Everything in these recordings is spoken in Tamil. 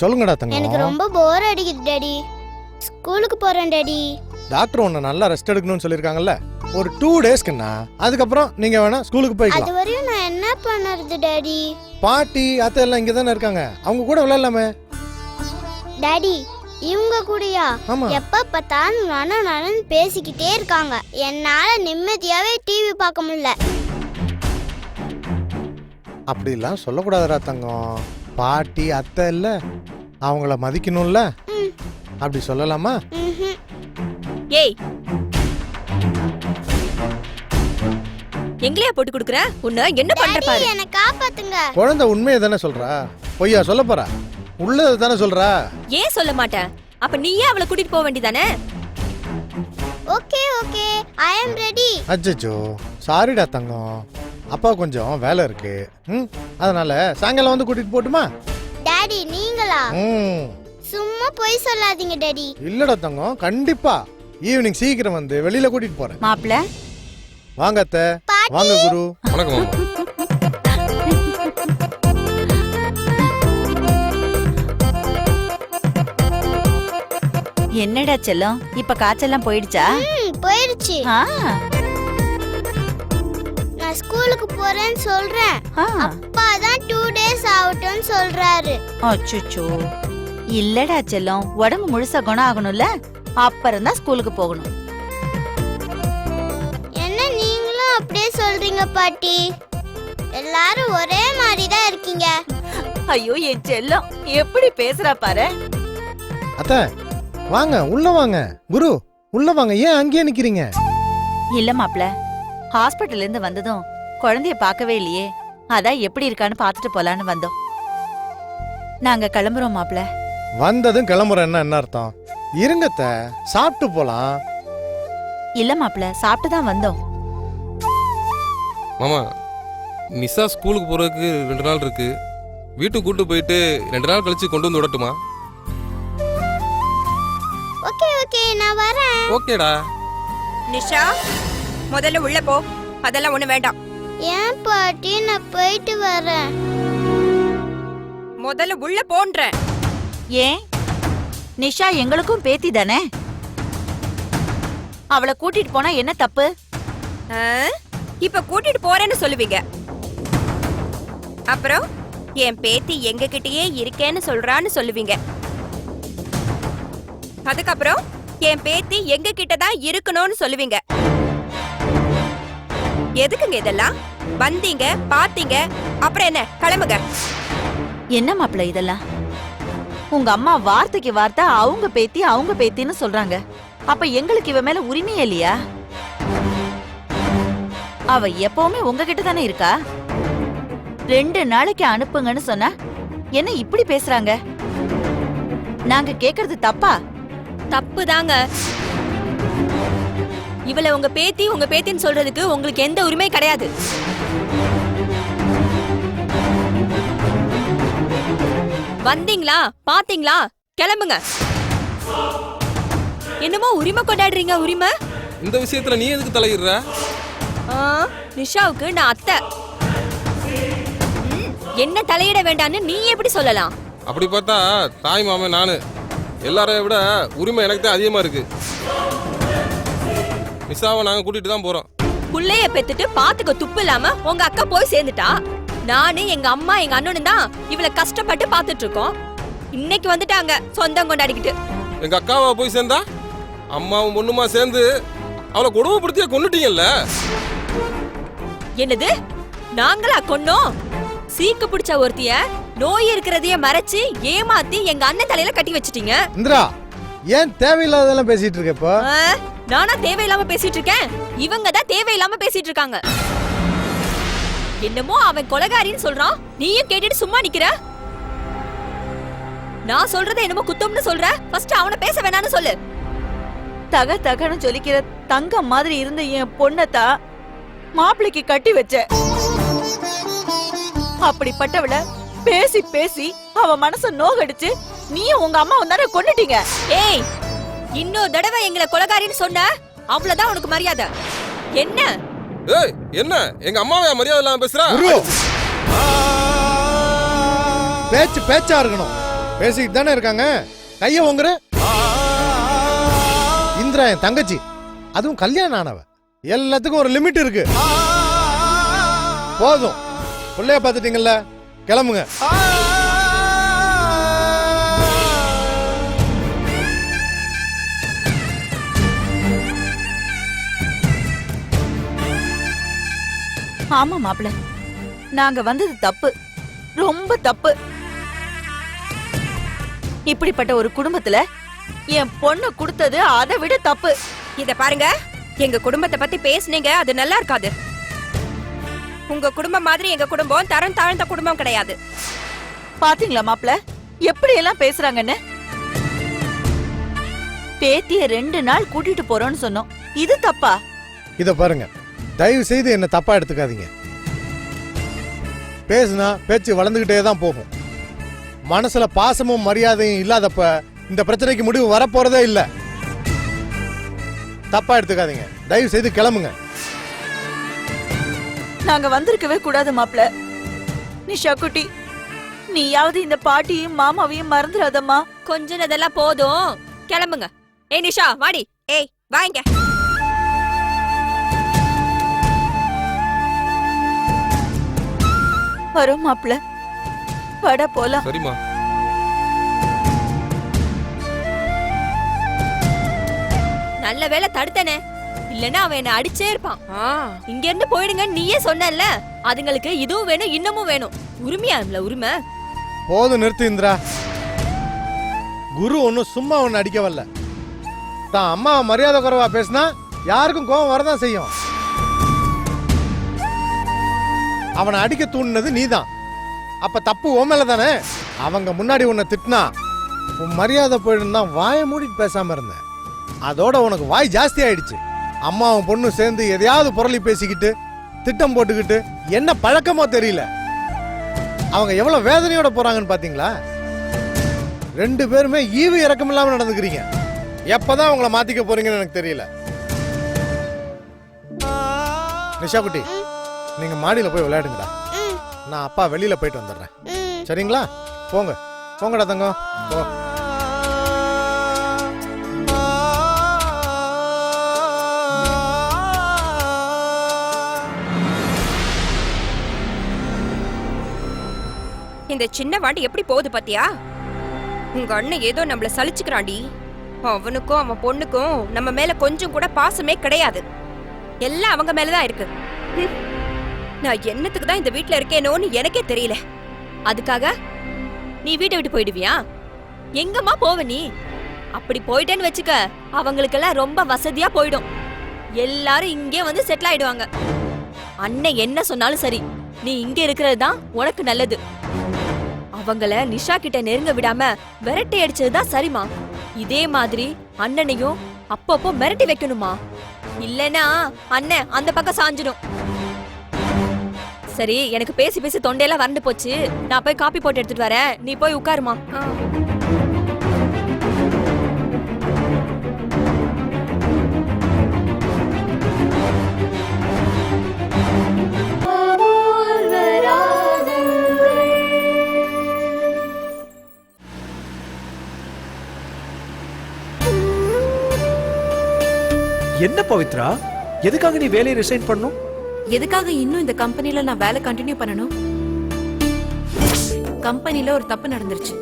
சொல்லுங்கடா எனக்கு தங்கம் ரொம்ப போர் அடிக்குது டாடி ஸ்கூலுக்கு போறேன் டாடி டாக்டர் உன்னை நல்லா ரெஸ்ட் எடுக்கணும்னு சொல்லியிருக்காங்கல்ல? ஒரு டூ டேஸ்க்குண்ணா அதுக்கப்புறம் நீங்க வேணா ஸ்கூலுக்கு அது போய்க்கலாம் வரையும் நான் என்ன பண்ணுறது டாடி பாட்டி அத்தை எல்லாம் இங்க தானே இருக்காங்க. அவங்க கூட விளையாடலாமே. டாடி இவங்க கூடயா? ஆமா. எப்ப பார்த்தாலும் நன நனன்னு பேசிக்கிட்டே இருக்காங்க. என்னால நிம்மதியாவே டிவி பார்க்க முடியல. அப்படிலாம் சொல்லக்கூடாதுடா தங்கம். பாட்டி அத்தை இல்ல அவங்கள மதிக்கணும்ல. அப்படி சொல்லலாமா. ஏய். எங்களையா போட்டு கொடுக்குற? உன்ன என்ன பண்ற பாரு. என்னை காப்பாத்துங்க. குழந்தை உண்மையை தானே சொல்றா? பொய்யா சொல்ல போறா? உள்ளதை தானே சொல்றா? ஏன் சொல்ல மாட்டேன் அப்ப நீயே அவளை கூட்டிட்டு போக வேண்டியதானே? Okay okay. I am ready அச்சச்சோ. சாரிடா தங்கம். அப்பா கொஞ்சம் வேலை இருக்கு. ம்? அதனால சாயங்காலம் வந்து கூட்டிட்டு போட்டுமா? டாடி நீங்களா? ம். சும்மா பொய் சொல்லாதீங்க டாடி. இல்லடா தங்கம் கண்டிப்பா. ஈவினிங் சீக்கிரம் வந்து வெளியில கூட்டிட்டு போறேன். மாப்பிள வாங்க அத்தை. பாட்டி. வாங்க குரு. வணக்கம் மாமா. என்னடா செல்லம்? இப்ப காய்ச்சல்லாம் போயிடுச்சா? ம், போயிடுச்சு ஆ, நான் ஸ்கூலுக்கு போறேன்னு சொல்றேன். அப்பா தான் டூ டேஸ் ஆகட்டும்னு சொல்றாரு. அச்சச்சோ. இல்லடா செல்லம் உடம்பு முழுசா குணம் ஆகணும்ல? அப்புறம் தான் ஸ்கூலுக்கு போகணும். என்ன நீங்களும் அப்படியே சொல்றீங்க பாட்டி? எல்லாரும் ஒரே மாதிரி தான் இருக்கீங்க. ஐயோ என் செல்லம் எப்படி பேசுறா பாரு. அத்தை வாங்க உள்ள வாங்க. குரு உள்ள வாங்க. ஏன் அங்கேயே நிக்கிறீங்க? இல்ல மாப்பிள ஹாஸ்பிட்டல்ல இருந்து வந்ததும் குழந்தைய பார்க்கவே இல்லையே. அதான் எப்படி இருக்கான்னு பார்த்துட்டு போலான்னு வந்தோம். நாங்க கிளம்புறோம் மாப்பிள வந்ததும் கிளம்புறேன்னா என்ன அர்த்தம்? இருங்க அத்தை சாப்பிட்டு போலாம். இல்ல மாப்பிள சாப்பிட்டு தான் வந்தோம். மாமா நிஷா ஸ்கூலுக்கு போறதுக்கு ரெண்டு நாள் இருக்கு. வீட்டுக்கு கூட்டு போயிட்டு ரெண்டு நாள் கழிச்சு கொண்டு வந்து விடட்டுமா? ஓகே ஓகே நான் வரேன். ஓகேடா. நிஷா முதல்ல உள்ள போ. அதெல்லாம் ஒண்ணு வேண்டாம். ஏன் பாட்டி நான் போயிட்டு வரேன். முதல்ல உள்ள போன்றேன் ஏன்? நிஷா எங்களுக்கும் பேத்தி தானே? அவளை கூட்டிட்டு போனா என்ன தப்பு? ஆ? இப்ப கூட்டிட்டு போறேன்னு சொல்லுவீங்க. அப்புறம்? என் பேத்தி எங்க கிட்டயே இருக்கேன்னு சொல்றான்னு சொல்லுவீங்க. அதுக்கப்புறம்? என் பேத்தி எங்க கிட்ட தான் இருக்கணும்னு சொல்லுவீங்க. எதுக்குங்க இதெல்லாம்? வந்தீங்க பாத்தீங்க அப்புறம் என்ன? கிளம்புங்க. என்ன மாப்பிள இதெல்லாம்? உங்க அம்மா வார்த்தைக்கு வார்த்தை அவங்க பேத்தி அவங்க பேத்தின்னு சொல்றாங்க. அப்ப எங்களுக்கு இவ மேல உரிமையே இல்லையா? அவ எப்பவுமே உங்ககிட்ட தானே இருக்கா? ரெண்டு நாளைக்கு அனுப்புங்கன்னு சொன்னா என்ன இப்படி பேசுறாங்க? நாங்க கேக்குறது தப்பா? தப்பு தாங்க இவளை உங்க பேத்தி உங்க பேத்தின்னு சொல்றதுக்கு உங்களுக்கு எந்த உரிமை கிடையாது. வந்தீங்களா? பாத்தீங்களா? கிளம்புங்க. என்னமோ உரிமை கொண்டாடுறீங்க உரிமை? இந்த விஷயத்துல நீ எதுக்கு தலையிடுற? நிஷாவுக்கு நான் அத்தை. என்ன தலையிட வேண்டாம்னு நீ எப்படி சொல்லலாம்? அப்படி பார்த்தா தாய் மாமன் நானு. எல்லாரையும் விட உரிமை எனக்கு தான் அதிகமா இருக்கு. நிஷாவை நாங்க கூட்டிட்டு தான் போறோம். புள்ளைய பெத்துட்டு பாத்துக்க துப்பு இல்லாம உங்க அக்கா போய் சேர்ந்துட்டா? நானு எங்க அம்மா எங்க அண்ணனும் தான் இவளை கஷ்டப்பட்டு பாத்துட்டு இருக்கோம். இன்னைக்கு வந்துட்டாங்க சொந்தம் கொண்டாடிக்கிட்டு. எங்க அக்காவை போய் சேர்ந்தா? அம்மாவும் பொண்ணுமா சேர்ந்து அவளை கொடுமைப்படுத்தியே கொண்டுட்டீங்கல்ல என்னது? நாங்களா கொன்னோம்? சீக்கு பிடிச்ச ஒருத்திய நோய் இருக்கிறதையே மறைச்சு ஏமாத்தி எங்க அண்ணன் தலையில கட்டி வச்சிட்டீங்க. இந்திரா ஏன் தேவையில்லாததெல்லாம் பேசிட்டு இருக்க இப்போ? நானா தேவையில்லாம பேசிட்டு இருக்கேன் இவங்க தான் தேவையில்லாம பேசிட்டு இருக்காங்க என்னமோ அவன் கொலகாரின்னு சொல்றான். நீயும் கேட்டுட்டு சும்மா நிக்கிற? நான் சொல்றத என்னமோ குத்தம்னு சொல்ற? ஃபர்ஸ்ட் அவனை பேச வேணாம்னு சொல்லு. தக தகன்னு சொல்லிக்கிற தங்கம் மாதிரி இருந்த என் பொண்ணத்தான் மாப்பிளைக்கு கட்டி வச்ச. அப்படிப்பட்டவள பேசி பேசி அவ மனச நோகடிச்சு நீயும் உங்க அம்மா தானே கொன்னுட்டீங்க? ஏய் இன்னொரு தடவை எங்களை கொலகாரின்னு சொன்ன அவ்வளவுதான் உனக்கு மரியாதை. என்ன? ஏய் என்ன? எங்க அம்மாவை மரியாதை இல்லாம பேசுற? பேச்சு பேச்சா இருக்கணும். பேசிக்கிட்டு தானே இருக்காங்க. கைய உங்குற இந்திரா என் தங்கச்சி. அதுவும் கல்யாணம் ஆனவ. எல்லாத்துக்கும் ஒரு லிமிட் இருக்கு. போதும். பிள்ளைய பார்த்துட்டீங்கல்ல. கிளம்புங்க. ஆமா மாப்பிள நாங்க வந்தது தப்பு. ரொம்ப தப்பு. இப்படிப்பட்ட ஒரு குடும்பத்துல என் பொண்ணு கொடுத்தது அதை விட தப்பு. இத பாருங்க. எங்க குடும்பத்தை பத்தி பேசுனீங்க அது நல்லா இருக்காது. உங்க குடும்பம் மாதிரி எங்க குடும்பம் தரம் தாழ்ந்த குடும்பம் கிடையாது. பாத்தீங்களா மாப்பிள எப்படி எல்லாம் பேசுறாங்கன்னு? பேத்திய ரெண்டு நாள் கூட்டிட்டு போறோம்னு சொன்னோம். இது தப்பா? இத பாருங்க. தயவு செய்து என்ன தப்பா எடுத்துக்காதீங்க. பேசுனா பேச்சு வளர்ந்துகிட்டே தான் போகும். மனசுல பாசமும் மரியாதையும் இல்லாதப்ப இந்த பிரச்சனைக்கு முடிவு வரப்போறதே இல்ல. தப்பா எடுத்துக்காதீங்க. தயவு செய்து கிளம்புங்க. நாங்க வந்திருக்கவே கூடாது மாப்ள. நிஷா குட்டி நீயாவது இந்த பாட்டியும் மாமாவையும் மறந்துடாதம்மா கொஞ்சம் இதெல்லாம் போதும். கிளம்புங்க. ஏய் நிஷா வாடி. ஏய் வாங்க. வரோம் மாப்ள வட போலாம். சரிம்மா. நல்ல வேளை தடுத்தனே. இல்லனா அவன் என்ன அடிச்சே இருப்பான். இங்க இருந்து போயிடுங்க நீயே சொன்னல்ல அதுங்களுக்கு இதுவும் வேணும் இன்னமும் வேணும். உரிமையா இல்ல உரிமை? போதும் நிறுத்து இந்திரா. குரு ஒன்னும் சும்மா ஒன்னு அடிக்க வரல. தான் அம்மா மரியாதை குறைவா பேசினா யாருக்கும் கோபம் வரதான் செய்யும். அவனை அடிக்க தூண்டினது நீதான். அப்ப தப்பு உன் மேல தானே? அவங்க முன்னாடி உன்னை திட்டினா உன் மரியாதை போயிடும் தான் வாயை மூடிட்டு பேசாம இருந்தேன் அதோட உனக்கு வாய் ஜாஸ்தி ஆயிடுச்சு. அம்மாவும் பொண்ணும் சேர்ந்து எதையாவது புரளி பேசிக்கிட்டு திட்டம் போட்டுக்கிட்டு என்ன பழக்கமோ தெரியல. அவங்க எவ்வளவு வேதனையோட போறாங்கன்னு பாத்தீங்களா? ரெண்டு பேருமே ஈவு இறக்கம் இல்லாம நடந்துக்கிறீங்க. எப்பதான் உங்களை மாத்திக்க போறீங்கன்னு எனக்கு தெரியல. நிஷா குட்டி நீங்க மாடியில போய் விளையாடுங்கடா. நான் அப்பா வெளியில போயிட்டு வந்துடுறேன். சரிங்களா? போங்க. போங்கடா தங்கம். போ. இந்த சின்ன வாண்டி எப்படி போகுது பாத்தியா? உங்க அண்ணன் ஏதோ நம்மள சலிச்சுக்கிறான்டி. அவனுக்கும் அவன் பொண்ணுக்கும் நம்ம மேல கொஞ்சம் கூட பாசமே கிடையாது. எல்லாம் அவங்க மேலதான் இருக்கு. நான் என்னத்துக்கு தான் இந்த வீட்ல இருக்கேனோன்னு எனக்கே தெரியல. அதுக்காக நீ வீட்டை விட்டு போயிடுவியா? எங்கம்மா போவ நீ? அப்படி போயிட்டேன்னு வச்சுக்க அவங்களுக்கெல்லாம் ரொம்ப வசதியா போயிடும். எல்லாரும் இங்கே வந்து செட்டில் ஆயிடுவாங்க. அண்ணன் என்ன சொன்னாலும் சரி நீ இங்க இருக்கிறது தான் உனக்கு நல்லது. அவங்கள நிஷா கிட்ட நெருங்க விடாம விரட்டி அடிச்சதுதான் சரிமா இதே மாதிரி அண்ணனையும் அப்பப்போ மிரட்டி வைக்கணுமா இல்லனா அண்ணன் அந்த பக்கம் சாஞ்சிடும். சரி எனக்கு பேசி பேசி தொண்டையெல்லாம் வறண்டு போச்சு. நான் போய் காப்பி போட்டு எடுத்துட்டு வரேன். நீ போய் உட்காருமா. என்ன பவித்ரா? எதுக்காக நீ வேலையை ரிசைன் பண்ணும் எதுக்காக இன்னும் இந்த கம்பெனில நான் வேலை கண்டினியூ பண்ணணும்? கம்பெனில ஒரு தப்பு நடந்துருச்சு.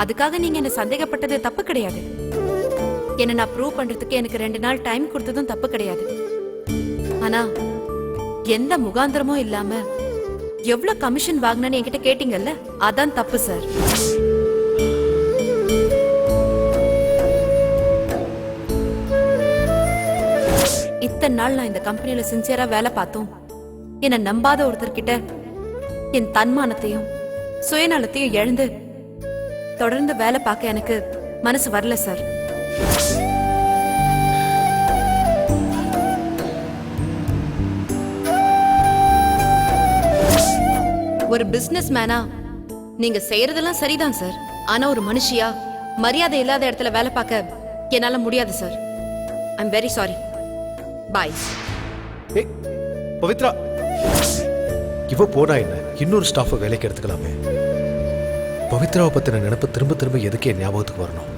அதுக்காக நீங்க என்ன சந்தேகப்பட்டது தப்பு கிடையாது. என்ன நான் ப்ரூவ் பண்றதுக்கு எனக்கு ரெண்டு நாள் டைம் கொடுத்ததும் தப்பு கிடையாது. ஆனா எந்த முகாந்திரமும் இல்லாம எவ்வளவு கமிஷன் வாங்கினேன்னு என்கிட்ட கேட்டீங்கல்ல? அதான் தப்பு சார் இத்தனை நாள் நான் இந்த கம்பெனியில சின்சியரா வேலை பார்த்தோம். என்ன நம்பாத ஒருத்தர்கிட்ட என் தன்மானத்தையும் சுயநலத்தையும் எழுந்து தொடர்ந்து வேலை பார்க்க எனக்கு மனசு வரல சார். ஒரு பிசினஸ் மேனா நீங்க செய்யறதெல்லாம் சரிதான் சார். ஆனா ஒரு மனுஷியா மரியாதை இல்லாத இடத்துல வேலை பார்க்க என்னால முடியாது sir. I'm very sorry bye ஏய் பவித்ரா. இவ போனா என்ன? இன்னொரு ஸ்டாஃபை வேலைக்கு எடுத்துக்கலாமே. பவித்ராவை பத்தின நினைப்பு திரும்ப திரும்ப எதுக்கு என் ஞாபகத்துக்கு வரணும்?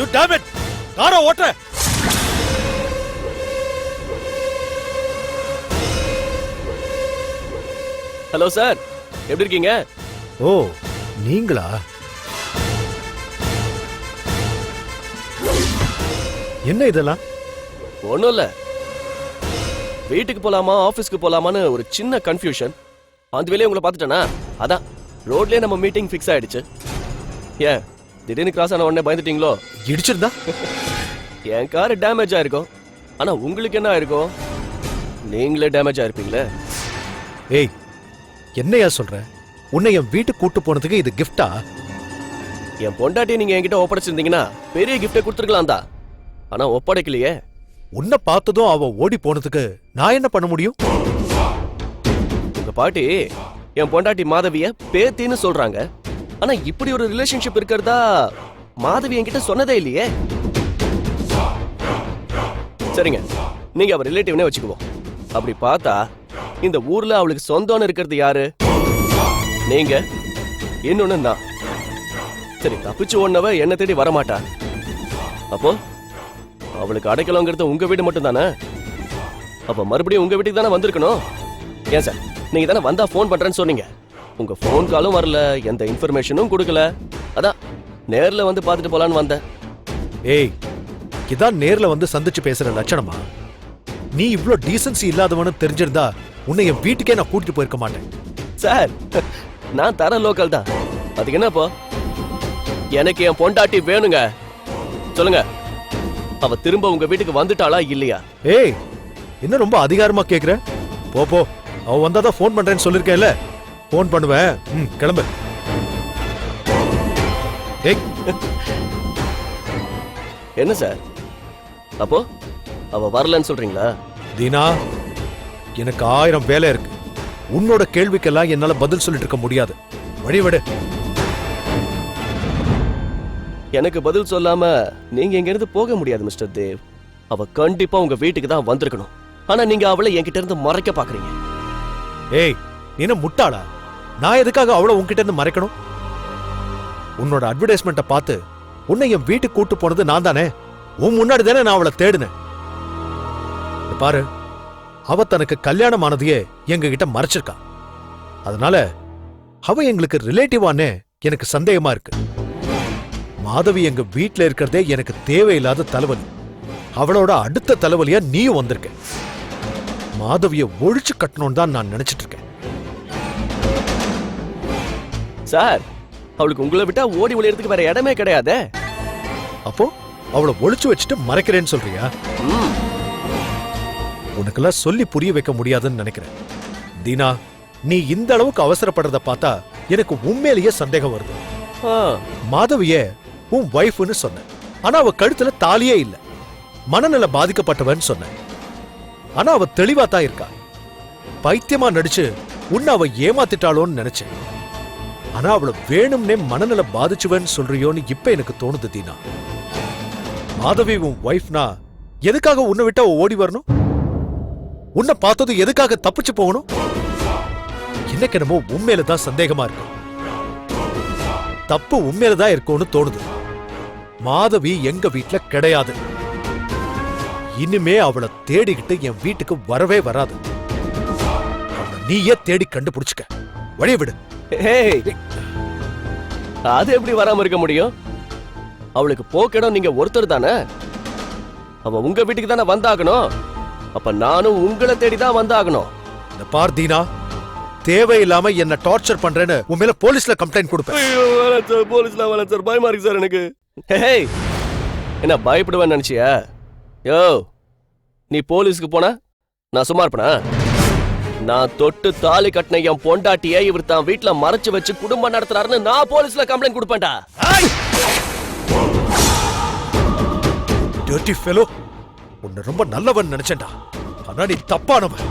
யூ டேம் இட் காரை ஓட்ட ஹலோ சார் எப்படி இருக்கீங்க? ஓ நீங்களா? என்ன இதெல்லாம்? ஒன்றும் இல்லை. வீட்டுக்கு போலாமா ஆஃபீஸ்க்கு போலாமான்னு ஒரு சின்ன கன்ஃபியூஷன் அந்த வேலையை உங்களை பார்த்துட்டேனா? அதான் ரோட்லயே நம்ம மீட்டிங் ஃபிக்ஸ் ஆயிடுச்சு. ஏன் திடீர்னு கிராஸ் ஆன உடனே பயந்துட்டீங்களோ? இடிச்சிருந்தா? என் கார் டேமேஜ் ஆயிருக்கும். ஆனா உங்களுக்கு என்ன ஆயிருக்கும்? நீங்களே டேமேஜ் ஆயிருப்பீங்களே. ஏய் என்னையா சொல்ற? உன்னை என் வீட்டுக்கு கூட்டு போனதுக்கு இது கிஃப்டா என் பொண்டாட்டி நீங்க என்கிட்ட ஒப்படைச்சிருந்தீங்கன்னா பெரிய கிஃப்டை கொடுத்துருக்கலாம் தான். ஆனா ஒப்படைக்கலையே. உன்னை பார்த்ததும் அவ ஓடி போனதுக்கு நான் என்ன பண்ண முடியும்? உங்க பாட்டி என் பொண்டாட்டி மாதவிய பேத்தின்னு சொல்றாங்க. ஆனா இப்படி ஒரு ரிலேஷன்ஷிப் இருக்கிறதா மாதவி என்கிட்ட சொன்னதே இல்லையே. சரிங்க. நீங்க அவ ரிலேட்டிவ்னே வச்சுக்குவோம். அப்படி பார்த்தா இந்த ஊர்ல அவளுக்கு சொந்தம்னு இருக்கிறது யாரு? நீங்க. இன்னொன்னு நான். சரி தப்பிச்சு ஒன்னவ என்ன தேடி வரமாட்டா. அப்போ? அவளுக்கு அடைக்கலங்கிறது உங்க வீடு மட்டும் தானே அப்ப மறுபடியும் உங்க வீட்டுக்கு தானே வந்திருக்கணும்? ஏன் சார் நீங்க தானே வந்தா ஃபோன் பண்றேன்னு சொன்னீங்க. உங்க ஃபோன் காலும் வரல எந்த இன்ஃபர்மேஷனும் கொடுக்கல. அதான் நேர்ல வந்து பார்த்துட்டு போலான்னு வந்தேன். ஏய் இதான் நேர்ல வந்து சந்திச்சு பேசுற லட்சணமா? நீ இவ்ளோ டீசன்சி இல்லாதவனு தெரிஞ்சிருந்தா உன்னை என் வீட்டுக்கே நான் கூட்டிட்டு போயிருக்க மாட்டேன். சார் நான் தர லோக்கல் தான். அதுக்கு என்னப்போ? எனக்கு என் பொண்டாட்டி வேணுங்க. சொல்லுங்க. அவ திரும்ப உங்க வீட்டுக்கு வந்துட்டாளா இல்லையா? ஏய் என்ன ரொம்ப அதிகாரமா கேக்குற? போ போ. அவ வந்தாதான் ஃபோன் பண்றேன்னு சொல்லிருக்கேன்ல. ஃபோன் பண்ணுவேன். ம் கிளம்பு. ஏய். என்ன சார்? அப்போ அவ வரலன்னு சொல்றீங்களா? தீனா எனக்கு ஆயிரம் வேலை இருக்கு. உன்னோட கேள்விக்கெல்லாம் என்னால பதில் சொல்லிட்டு இருக்க முடியாது. வழி விடு. எனக்கு பதில் சொல்லாம நீங்க இங்க இருந்து போக முடியாது மிஸ்டர் தேவ். அவ கண்டிப்பா உங்க வீட்டுக்கு தான் வந்திருக்கணும். ஆனா நீங்க அவளை என்கிட்ட இருந்து மறைக்க பாக்குறீங்க. ஏய் நீ என்ன முட்டாளா? நான் எதுக்காக அவளை உன்கிட்ட இருந்து மறைக்கணும்? உன்னோட அட்வர்டைஸ்மெண்ட்டை பார்த்து உன்னை என் வீட்டுக்கு கூட்டு போனது நான் தானே? உன் முன்னாடி தானே நான் அவளை தேடினேன். பாரு. அவ தனக்கு கல்யாணம் ஆனதையே எங்க கிட்ட மறைச்சிருக்கா. அதனால அவ எங்களுக்கு ரிலேட்டிவானே எனக்கு சந்தேகமா இருக்கு. மாதவி எங்க வீட்ல இருக்கிறதே எனக்கு தேவையில்லாத தலைவலி. அவளோட அடுத்த தலைவலியா நீயும் வந்திருக்க. மாதவிய ஒழிச்சு கட்டணும்னு தான் நான் நினைச்சிட்டு இருக்கேன் சார் அவளுக்கு உங்களை விட்டா ஓடி ஒளியறதுக்கு வேற இடமே கிடையாதே. அப்போ அவளை ஒழிச்சு வச்சுட்டு மறைக்கிறேன்னு சொல்றியா? உனக்கெல்லாம் சொல்லி புரிய வைக்க முடியாதுன்னு நினைக்கிறேன். தீனா நீ இந்த அளவுக்கு அவசரப்படுறத பார்த்தா எனக்கு உண்மையிலேயே சந்தேகம் வருது. ஆ, மாதவிய உன் வைஃப்னு சொன்ன ஆனா அவ கழுத்துல தாலியே இல்ல. மனநல பாதிக்கப்பட்டவன்னு சொன்ன ஆனா அவ தெளிவா தான் இருக்கா. பைத்தியமா நடிச்சு உன்னை அவ ஏமாத்திட்டாளோன்னு நினைச்சேன். ஆனா அவளை வேணும்னே மனநல பாதிச்சுவன்னு சொல்றியோன்னு இப்ப எனக்கு தோணுது தீனா. மாதவி உன் ஒய்ஃப்னா எதுக்காக உன்னை விட்டு ஓடி வரணும்? உன்னை பார்த்தது எதுக்காக தப்பிச்சு போகணும்? எனக்கு என்னமோ உண்மையில தான் சந்தேகமா இருக்கு. தப்பு உண்மையில தான் இருக்கும்னு தோணுது. மாதவி எங்க வீட்டுல கிடையாது. இனிமே அவளை தேடிக்கிட்டு என் வீட்டுக்கு வரவே வராது. நீயே தேடி கண்டுபிடிச்சுக்க. வழிய விடு. அது எப்படி வராம இருக்க முடியும்? அவளுக்கு போக்கிடம் நீங்க ஒருத்தர் தானே? அவ உங்க வீட்டுக்கு தானே வந்தாகணும்? அப்ப நானும் உங்களை தேடி தான் வந்தாகணும். இந்த பார் தீனா தேவையில்லாம என்ன டார்ச்சர் பண்றேன்னு உன் மேல போலீஸ்ல கம்ப்ளைண்ட் கொடுப்பேன். சார் போலீஸ்ல வேணாம் சார் பயமா இருக்கு சார் எனக்கு. ஹேய் என்ன பயப்படுவேன்னு நினைச்சியா? யோ நீ போலீஸ்க்கு போனா? நான் சும்மா இருப்பனா? நான் தொட்டு தாலி கட்டின என் பொண்டாட்டியை இவர் தான் வீட்ல மறைச்சு வச்சு குடும்பம் நடத்துறாருன்னு நான் போலீஸ்ல கம்ப்ளைண்ட் கொடுப்பேன்டா. டர்ட்டி ஃபெலோ உன்னை ரொம்ப நல்லவன் நினைச்சேன்டா. ஆனா நீ தப்பானவன்.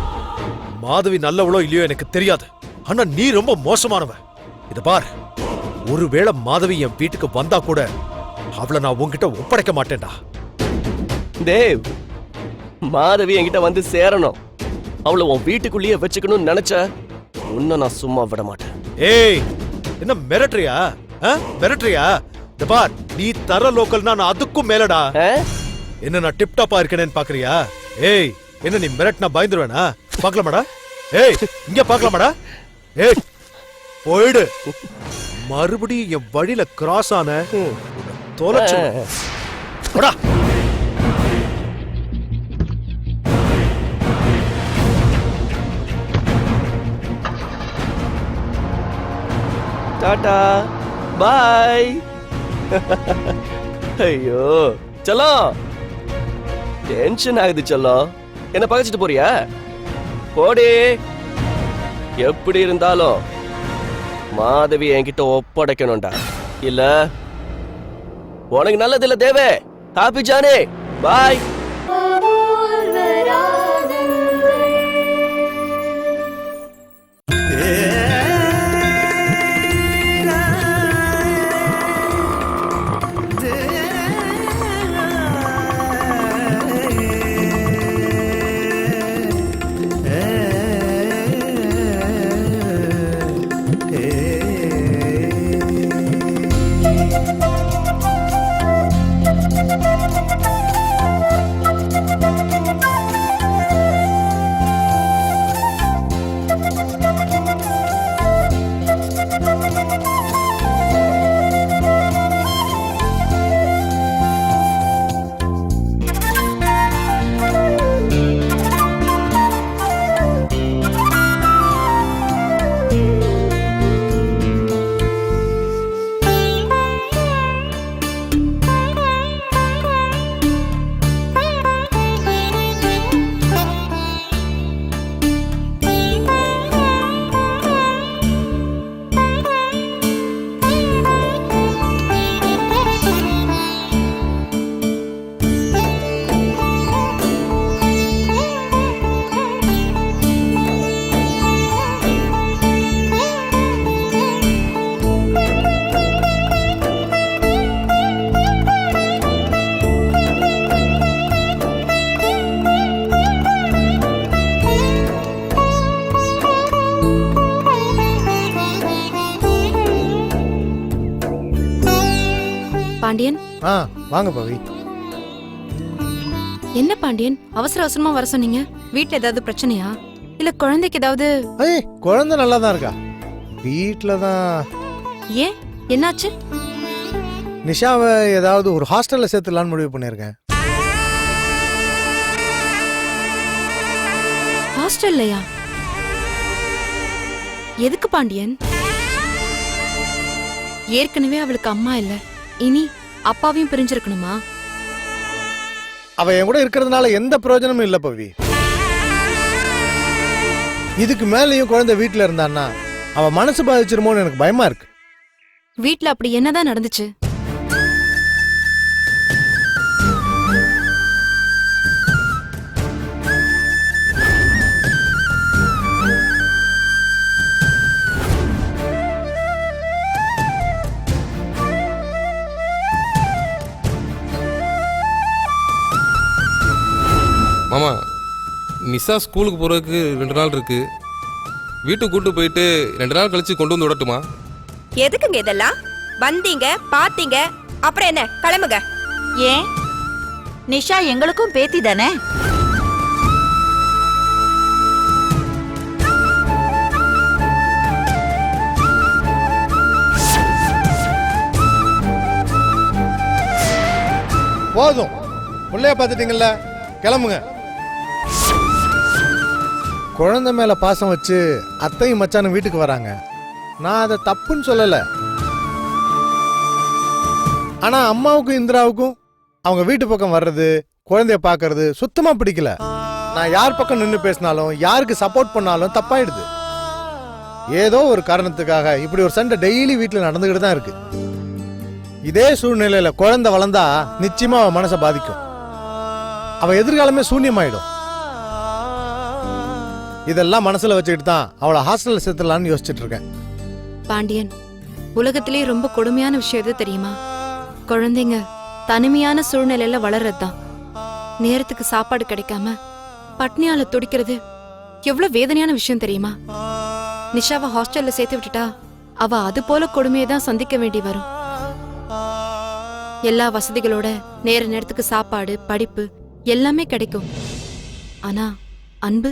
மாதவி நல்லவளோ இல்லையோ எனக்கு தெரியாது. ஆனா நீ ரொம்ப மோசமானவன். இத பார். ஒருவேளை மாதவி என் வீட்டுக்கு வந்தா கூட அவளை நான் உன்கிட்ட ஒப்படைக்க மாட்டேன்டா. தேவ் மாதவி என்கிட்ட வந்து சேரணும். அவளை உன் வீட்டுக்குள்ளேயே வச்சுக்கணும்னு நினைச்ச உன்னை நான் சும்மா விட மாட்டேன். ஏய் என்ன மிரட்டுறியா? ஆ? மிரட்டுறியா? இந்த பார் நீ தர லோக்கல்னா நான் அதுக்கும் மேலடா. ஆ? என்ன நான் டிப் டாப்பா இருக்கேனேன்னு பாக்குறியா? ஏய் என்ன நீ மிரட்டினா பயந்துருவேனா? பார்க்கலாமாடா? ஏய் இங்க பார்க்கலாமாடா? ஏய் போயிடு. மறுபடியும் என் வழியில கிராஸ் ஆன தொலைச்சு போடா. டாடா. பாய். ஐயோ. செல்லம். டென்ஷன் ஆகுது செல்லம் என்ன பகைச்சிட்டு போறியா? போடி. எப்படி இருந்தாலும் மாதவி என்கிட்ட ஒப்படைக்கணும்டா. இல்ல? உனக்கு நல்லது இல்ல தேவே. ஹாப்பி ஜானே. பாய். ஆ வாங்க பவி. என்ன பாண்டியன்? அவசர அவசரமா வர சொன்னீங்க? வீட்ல ஏதாவது பிரச்சனையா? இல்ல குழந்தைக்கு ஏதாவது? ஏய் குழந்தை நல்லா தான் இருக்கா? வீட்டில் தான் ஏன்? என்னாச்சு? நிஷாவை ஏதாவது ஒரு ஹாஸ்டல்ல சேர்த்துலான்னு முடிவு பண்ணியிருக்கேன். ஹாஸ்டல்லையா? எதுக்கு பாண்டியன்? ஏற்கனவே அவளுக்கு அம்மா இல்ல. இனி அப்பாவையும் பிரிஞ்சிருக்கணுமா? அவ என் கூட இருக்கிறதுனால எந்த பிரயோஜனமும் இல்லை பவி. இதுக்கு மேலேயும் குழந்தை வீட்டில் இருந்தான்னா அவ மனசு பாதிச்சிருமோன்னு எனக்கு பயமா இருக்கு. வீட்ல அப்படி என்னதான் நடந்துச்சு? நிஷா ஸ்கூலுக்கு போகிறதுக்கு ரெண்டு நாள் இருக்கு. வீட்டுக்கு கூட்டு போயிட்டு ரெண்டு நாள் கழிச்சு கொண்டு வந்து விடட்டுமா? எதுக்குங்க இதெல்லாம்? வந்தீங்க பாத்தீங்க அப்புறம் என்ன? கிளம்புங்க. ஏன்? நிஷா எங்களுக்கும் பேத்தி தானே? போதும். பிள்ளைய பார்த்துட்டீங்கல்ல. கிளம்புங்க. குழந்தை மேல பாசம் வச்சு அத்தையும் மச்சானும் வீட்டுக்கு வராங்க. நான் அதை தப்புன்னு சொல்லல. ஆனா அம்மாவுக்கும் இந்திராவுக்கும் அவங்க வீட்டு பக்கம் வர்றது குழந்தைய பார்க்கறது சுத்தமா பிடிக்கல. நான் யார் பக்கம் நின்று பேசினாலும் யாருக்கு சப்போர்ட் பண்ணாலும் தப்பாயிடுது. ஏதோ ஒரு காரணத்துக்காக இப்படி ஒரு சண்டை டெய்லி வீட்டில் நடந்துக்கிட்டு தான் இருக்கு. இதே சூழ்நிலையில குழந்தை வளர்ந்தா நிச்சயமா அவன் மனசை பாதிக்கும். அவ எதிர்காலமே சூன்யமாயிடும். இதெல்லாம் மனசுல வச்சுக்கிட்டு தான் அவளை ஹாஸ்டல்ல சேர்த்துலான்னு யோசிச்சுட்டு இருக்கேன். பாண்டியன் உலகத்திலேயே ரொம்ப கொடுமையான விஷயம் எது தெரியுமா? குழந்தைங்க தனிமையான சூழ்நிலையில வளர்றதுதான். நேரத்துக்கு சாப்பாடு கிடைக்காம பட்னியால துடிக்கிறது எவ்வளவு வேதனையான விஷயம் தெரியுமா? நிஷாவை ஹாஸ்டல்ல சேர்த்து விட்டுட்டா அவ அது போல கொடுமையை தான் சந்திக்க வேண்டி வரும். எல்லா வசதிகளோட நேர நேரத்துக்கு சாப்பாடு படிப்பு எல்லாமே கிடைக்கும். ஆனா அன்பு